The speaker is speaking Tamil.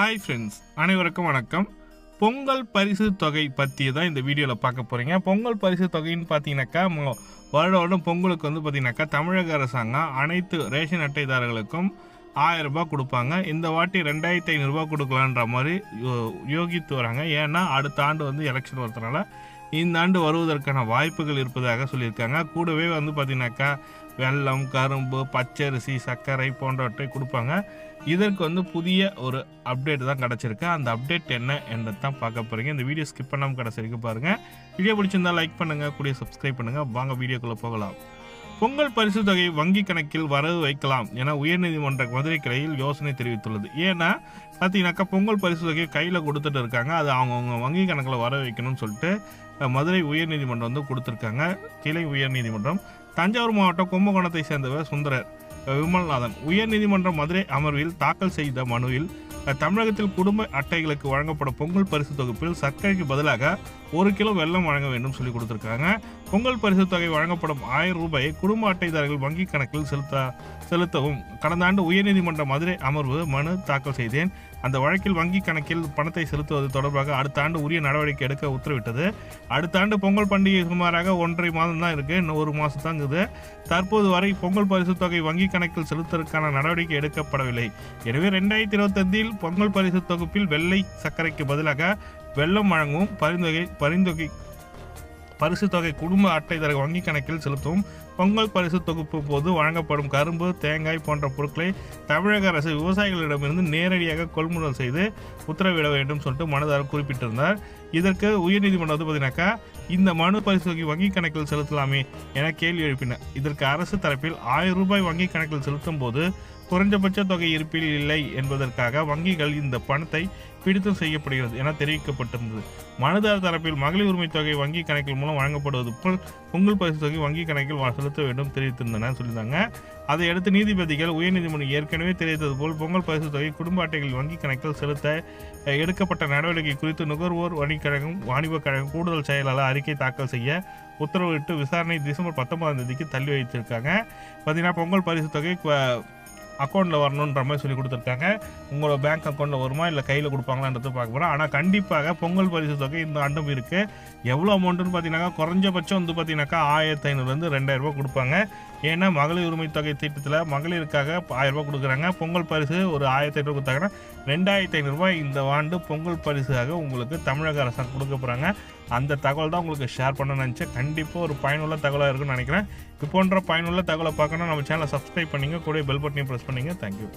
ஹாய் ஃப்ரெண்ட்ஸ் அனைவருக்கும் வணக்கம். பொங்கல் பரிசு தொகை பற்றி தான் இந்த வீடியோவில் பார்க்க போகிறீங்க பொங்கல் பரிசு தொகைன்னு பார்த்தீங்கன்னாக்கா மொ- வருட வருடம் பொங்கலுக்கு வந்து பார்த்தீங்கன்னாக்கா தமிழக அரசாங்கம் அனைத்து ரேஷன் அட்டைதாரர்களுக்கும் ஆயிரம் ரூபாய் கொடுப்பாங்க. இந்த வாட்டி ரெண்டாயிரத்தி ஐநூறுரூபா கொடுக்கலான்ற மாதிரி யோ- யோகித்து வராங்க. ஏன்னா அடுத்த ஆண்டு வந்து எலெக்ஷன் வரதுனால இந்த ஆண்டு வருவதற்கான வாய்ப்புகள் இருப்பதாக சொல்லியிருக்காங்க. கூடவே வந்து பார்த்தீங்கன்னாக்கா வெல்லம் கரும்பு பச்சரிசி சர்க்கரை போன்றவற்றை கொடுப்பாங்க. இதற்கு வந்து புதிய ஒரு அப்டேட் தான் கிடச்சிருக்கு. அந்த அப்டேட் என்ன என்றது தான் பார்க்க போகிறீங்க இந்த வீடியோ ஸ்கிப் பண்ணாமல் கிடச்சிருக்கு பாருங்கள் வீடியோ பிடிச்சிருந்தால் லைக் பண்ணுங்கள் கூடிய சப்ஸ்கிரைப் பண்ணுங்கள் வாங்க வீடியோக்குள்ளே போகலாம். பொங்கல் பரிசு தொகை வங்கி கணக்கில் வரவு வைக்கலாம் என உயர்நீதிமன்ற மதுரை கிளையில் யோசனை தெரிவித்துள்ளது. ஏன்னா பார்த்தீங்கன்னாக்கா பொங்கல் பரிசு தொகையை கையில் கொடுத்துட்டு இருக்காங்க. அது அவங்கவுங்க வங்கி கணக்கில் வர வைக்கணும்னு சொல்லிட்டு மதுரை உயர்நீதிமன்றம் வந்து கொடுத்துருக்காங்க. கிளை உயர்நீதிமன்றம். தஞ்சாவூர் மாவட்டம் கும்பகோணத்தை சேர்ந்தவர் சுந்தரர் விமல்நாதன். உயர்நீதிமன்ற மதுரை அமர்வில் தாக்கல் செய்த மனுவில் தமிழகத்தில் குடும்ப அட்டைகளுக்கு வழங்கப்படும் பொங்கல் பரிசு தொகுப்பில் சர்க்கரைக்கு பதிலாக ஒரு கிலோ வெல்லம் வழங்க வேண்டும் சொல்லி கொடுத்துருக்காங்க. பொங்கல் பரிசு தொகை வழங்கப்படும் ஆயிரம் ரூபாயை குடும்ப அட்டைதாரர்கள் வங்கி கணக்கில் செலுத்த செலுத்தவும். கடந்த ஆண்டு உயர்நீதிமன்ற மதுரை அமர்வு மனு தாக்கல் செய்தேன். அந்த வழக்கில் வங்கி கணக்கில் பணத்தை செலுத்துவது தொடர்பாக அடுத்த ஆண்டு உரிய நடவடிக்கை எடுக்க உத்தரவிட்டது. அடுத்த ஆண்டு பொங்கல் பண்டிகை சுமாராக ஒன்றரை மாதம் தான் இருக்கு. இன்னும் ஒரு மாதம் தான் இருக்குது தற்போது வரை பொங்கல் பரிசு தொகை வங்கி கணக்கில் செலுத்துவதற்கான நடவடிக்கை எடுக்கப்படவில்லை. எனவே ரெண்டாயிரத்தி இருபத்தஞ்சில் பொங்கல் பரிசு தொகுப்பில் வெள்ளை சர்க்கரைக்கு பதிலாக வெள்ளம் வழங்கும் பரிந்துரை பரிந்துரை பரிசு தொகை குடும்ப அட்டைதார வங்கி கணக்கில் செலுத்தவும் பொங்கல் பரிசு தொகுப்பு போது வழங்கப்படும் கரும்பு தேங்காய் போன்ற பொருட்களை தமிழக அரசு விவசாயிகளிடமிருந்து நேரடியாக கொள்முதல் செய்து உத்தரவிட வேண்டும் சொல்லிட்டு மனுதாரர் குறிப்பிட்டிருந்தார். இதற்கு உயர்நீதிமன்றம் வந்து பார்த்தீங்கன்னாக்கா இந்த மனு பரிசு தொகை வங்கி கணக்கில் செலுத்தலாமே என கேள்வி எழுப்பினர். இதற்கு அரசு தரப்பில் ஆயிரம் ரூபாய் வங்கி கணக்கில் செலுத்தும் போது குறைந்தபட்ச தொகை இருப்பில் இல்லை என்பதற்காக வங்கிகள் இந்த பணத்தை பிடித்தம் செய்யப்படுகிறது என தெரிவிக்கப்பட்டிருந்தது. மனுதார் தரப்பில் மகளிர் உரிமை தொகை வங்கி கணக்கில் மூலம் வழங்கப்படுவது போல் பொங்கல் பரிசு தொகை வங்கி கணக்கில் செலுத்த வேண்டும் தெரிவித்திருந்தன சொல்லியிருந்தாங்க. அதையடுத்து நீதிபதிகள் உயர்நீதிமன்றம் ஏற்கனவே தெரிவித்தது போல் பொங்கல் பரிசு தொகை குடும்ப அட்டைகள் வங்கி கணக்கில் செலுத்த எடுக்கப்பட்ட நடவடிக்கை குறித்து நுகர்வோர் வணிகக்கழகம் வாணிபக் கழகம் கூடுதல் செயலாளர் அறிக்கை தாக்கல் செய்ய உத்தரவிட்டு விசாரணை டிசம்பர் பத்தொன்பதாம் தேதிக்கு தள்ளி வைத்திருக்காங்க. பார்த்தீங்கன்னா பொங்கல் பரிசு தொகை அக்கௌண்ட்டில் வரணுன்ற மாதிரி சொல்லி கொடுத்துருக்காங்க. உங்களோட பேங்க் அக்கௌண்ட்டில் வருமா இல்லை கையில் கொடுப்பாங்களான்றது பார்க்க போகிறோம் ஆனால் கண்டிப்பாக பொங்கல் பரிசு தொகை இந்த ஆண்டும் இருக்குது எவ்வளோ அமௌண்ட்டுன்னு பார்த்தீங்கன்னாக்கா குறைஞ்சபட்சம் வந்து பார்த்தீங்கன்னாக்கா ஆயிரத்தி ஐநூறுலேருந்து ரெண்டாயிரம் கொடுப்பாங்க. ஏன்னா மகளிர் உரிமை தொகை திட்டத்தில் மகளிருக்காக ஆயிரம் ரூபாய் கொடுக்குறாங்க. பொங்கல் பரிசு ஒரு ஆயிரத்தி ஐநூறு கொடுத்தாங்கன்னா ரெண்டாயிரத்தி ஐநூறுரூவா இந்த ஆண்டு பொங்கல் பரிசாக உங்களுக்கு தமிழக அரசாங்கம் கொடுக்க போகிறாங்க அந்த தகவல் தான் உங்களுக்கு ஷேர் பண்ண நினச்சேன். கண்டிப்பாக ஒரு பயனுள்ள தகவலாக இருக்குன்னு நினைக்கிறேன். இது போன்ற பயனுள்ள தகவலை பார்க்கணும் நம்ம சேனலை சப்ஸ்கிரைப் பண்ணிங்க. கூட பெல் பட்டனையும் ப்ரெஸ் பண்ணிங்க. தேங்க்யூ